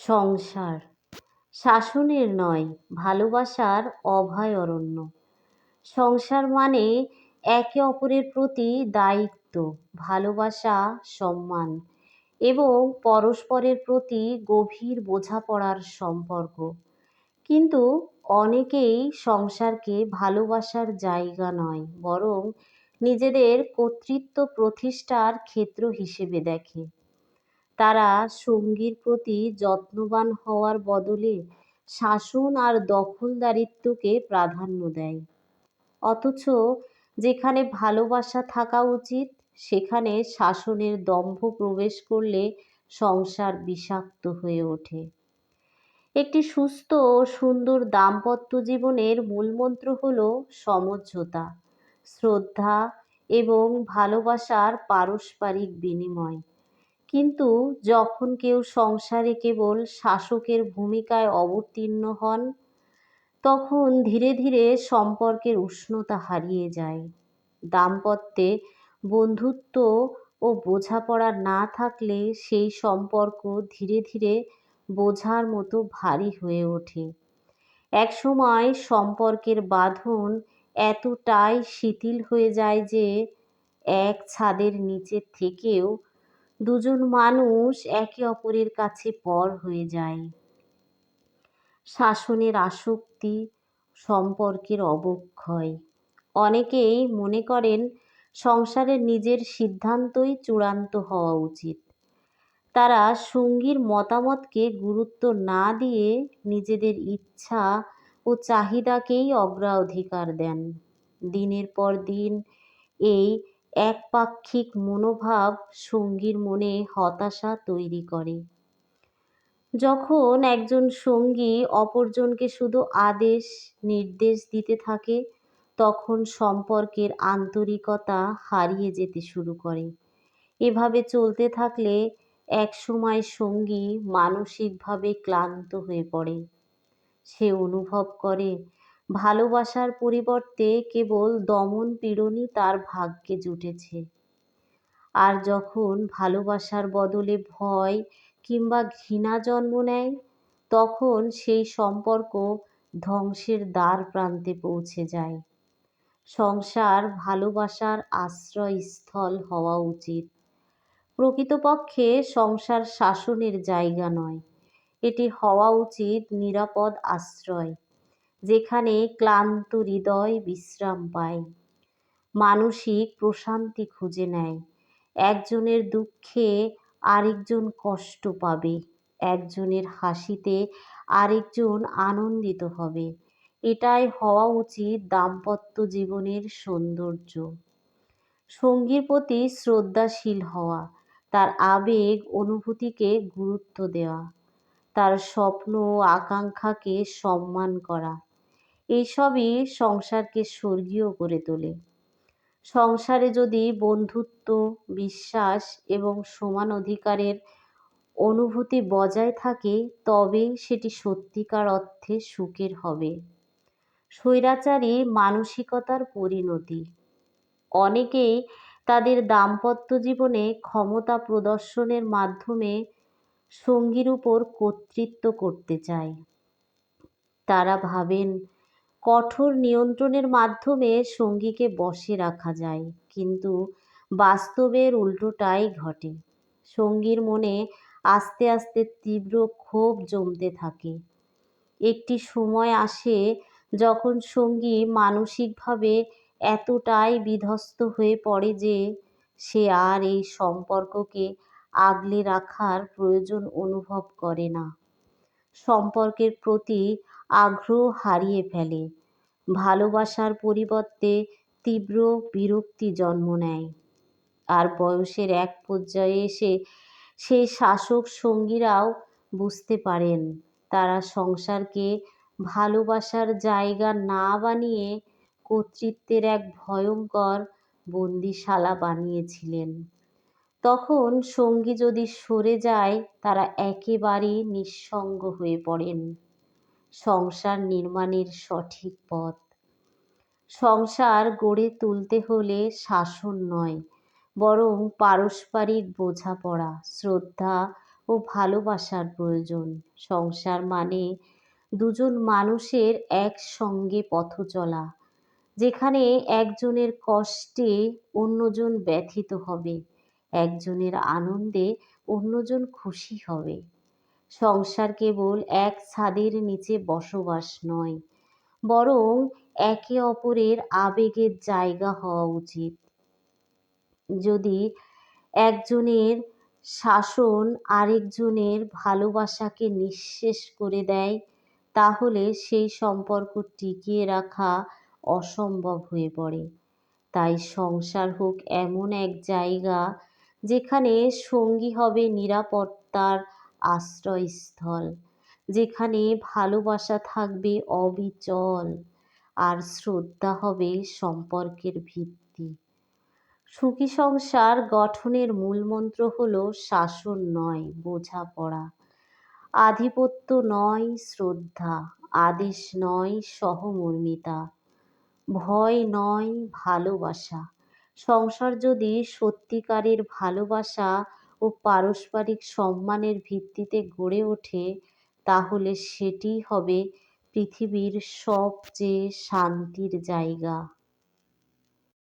সংসার। শাসনের নয়, ভালোবাসার অভয়ারণ্য। সংসার মানে একে অপরের প্রতি দায়িত্ব, ভালোবাসা, সম্মান এবং পরস্পরের প্রতি গভীর বোঝাপড়ার সম্পর্ক। কিন্তু অনেকেই সংসারকে ভালোবাসার জায়গা নয়, বরং নিজেদের কর্তৃত্ব প্রতিষ্ঠার ক্ষেত্র হিসেবে দেখে। তারা সঙ্গীর প্রতি যত্নবান হওয়ার বদলে শাসন আর দখলদারিত্বকে প্রাধান্য দেয়। অথচ যেখানে ভালোবাসা থাকা উচিত, সেখানে শাসনের দম্ভ প্রবেশ করলে সংসার বিষাক্ত হয়ে ওঠে। একটি সুস্থ ও সুন্দর দাম্পত্য জীবনের মূলমন্ত্র হল সমঝোতা, শ্রদ্ধা এবং ভালোবাসার পারস্পরিক বিনিময়। কিন্তু যখন কেউ সংসারে কেবল শাসকের ভূমিকায় অবতীর্ণ হন, তখন ধীরে ধীরে সম্পর্কের উষ্ণতা হারিয়ে যায়। দাম্পত্যে বন্ধুত্ব ও বোঝাপড়া না থাকলে সেই সম্পর্ক ধীরে ধীরে বোঝার মতো ভারী হয়ে ওঠে। একসময় সম্পর্কের বাঁধন এতটাই শিথিল হয়ে যায় যে, এক ছাদের নিচে থেকেও দুজন মানুষ একে অপরের কাছে পর হয়ে যায়। শাসনের আসক্তি, সম্পর্কের অবক্ষয়। অনেকেই মনে করেন সংসারের নিজের সিদ্ধান্তই চূড়ান্ত হওয়া উচিত। তারা সঙ্গীর মতামতকে গুরুত্ব না দিয়ে নিজেদের ইচ্ছা ও চাহিদাকেই অগ্রাধিকার দেন। দিনের পর দিন এই একপাক্ষিক মনোভাব সঙ্গীর মনে হতাশা তৈরি করে। যখন একজন সঙ্গী অপরজনকে শুধু আদেশ, নির্দেশ দিতে থাকে, তখন সম্পর্কের আন্তরিকতা হারিয়ে যেতে শুরু করে। এভাবে চলতে থাকলে একসময় সঙ্গী মানসিকভাবে ক্লান্ত হয়ে পড়ে। সে অনুভব করে ভালোবাসার পরিবর্তে কেবল দমন পীড়নই তার ভাগ্যে জুটেছে। আর যখন ভালোবাসার বদলে ভয় কিংবা ঘৃণা জন্ম নেয়, তখন সেই সম্পর্ক ধ্বংসের দ্বার প্রান্তে পৌঁছে যায়। সংসার ভালোবাসার আশ্রয়স্থল হওয়া উচিত। প্রকৃতপক্ষে সংসার শাসনের জায়গা নয়। এটি হওয়া উচিত নিরাপদ আশ্রয়। যেখানে ক্লান্ত হৃদয় বিশ্রাম পায়। মানসিক প্রশান্তি খুঁজে নেয়। একজনের দুঃখে আরেকজন কষ্ট পাবে। একজনের হাসিতে আরেকজন আনন্দিত হবে। এটাই হওয়া উচিত দাম্পত্য জীবনের সৌন্দর্য। সঙ্গীর প্রতি শ্রদ্ধাশীল হওয়া, তার আবেগ অনুভূতিকে গুরুত্ব দেওয়া, তার স্বপ্ন ও আকাঙ্ক্ষাকে সম্মান করা। এসবই সংসারকে স্বর্গীয় করে তোলে। সংসারে যদি বন্ধুত্ব, বিশ্বাস এবং সমান অধিকারের অনুভূতি বজায় থাকে, তবে সেটি সত্যিকার অর্থে সুখের হবে। স্বৈরাচারী মানসিকতার পরিণতি। অনেকেই তাদের দাম্পত্য জীবনে ক্ষমতা প্রদর্শনের মাধ্যমে সঙ্গীর উপর কর্তৃত্ব করতে চায়। তারা ভাবেন কঠোর নিয়ন্ত্রণের মাধ্যমে সঙ্গীকে বশে রাখা যায়। কিন্তু বাস্তবের উল্টোটাই ঘটে। সঙ্গীর মনে আস্তে আস্তে তীব্র ক্ষোভ জমতে থাকে। একটি সময় আসে যখন সঙ্গী মানসিকভাবে এতটাই বিধ্বস্ত হয়ে পড়ে যে সে আর এই সম্পর্ককে আগলে রাখার প্রয়োজন অনুভব করে না। সম্পর্কের প্রতি আগ্রহ হারিয়ে ফেলে। ভালোবাসার পরিবর্তে তীব্র বিরক্তি জন্ম নেয়। আর বয়সের এক পর্যায়ে এসে সেই শাসক সঙ্গীরাও বুঝতে পারেন, তারা সংসারকে ভালোবাসার জায়গা না বানিয়ে কর্তৃত্বের এক ভয়ঙ্কর বন্দিশালা বানিয়েছিলেন। তখন সঙ্গী যদি সরে যায়, তারা একেবারে নিঃসঙ্গ হয়ে পড়েন। সংসার নির্মাণের সঠিক পথ। সংসার গড়ে তুলতে হলে শাসন নয়, বরং পারস্পরিক বোঝাপড়া, শ্রদ্ধা ও ভালোবাসার প্রয়োজন। সংসার মানে দুজন মানুষের একসঙ্গে পথ চলা, যেখানে একজনের কষ্টে অন্যজন ব্যথিত হবে, একজনের আনন্দে অন্যজন খুশি হবে। সংসার কেবল এক ছাদের নিচে বসবাস নয়, বরং একে অপরের আবেগের জায়গা হওয়া উচিত। যদি একজনের শাসন আরেকজনের ভালোবাসাকে নিঃশেষ করে দেয়, তাহলে সেই সম্পর্ক টিকিয়ে রাখা অসম্ভব হয়ে পড়ে। তাই সংসার হোক এমন এক জায়গা যেখানে সঙ্গী হবে নিরাপত্তার আশ্রয়স্থল, যেখানে ভালোবাসা থাকবে অবিচল আর শ্রদ্ধা হবে সম্পর্কের ভিত্তি। সুখী সংসার গঠনের মূলমন্ত্র হল শাসন নয়, বোঝাপড়া। আধিপত্য নয়, শ্রদ্ধা। আদেশ নয়, সহমর্মিতা। ভয় নয়, ভালোবাসা। সংসার যদি সত্যিকারের ভালোবাসা ও পারস্পরিক সম্মানের ভিত্তিতে গড়ে ওঠে তাহলে সেটিই হবে পৃথিবীর সবচেয়ে শান্তির জায়গা।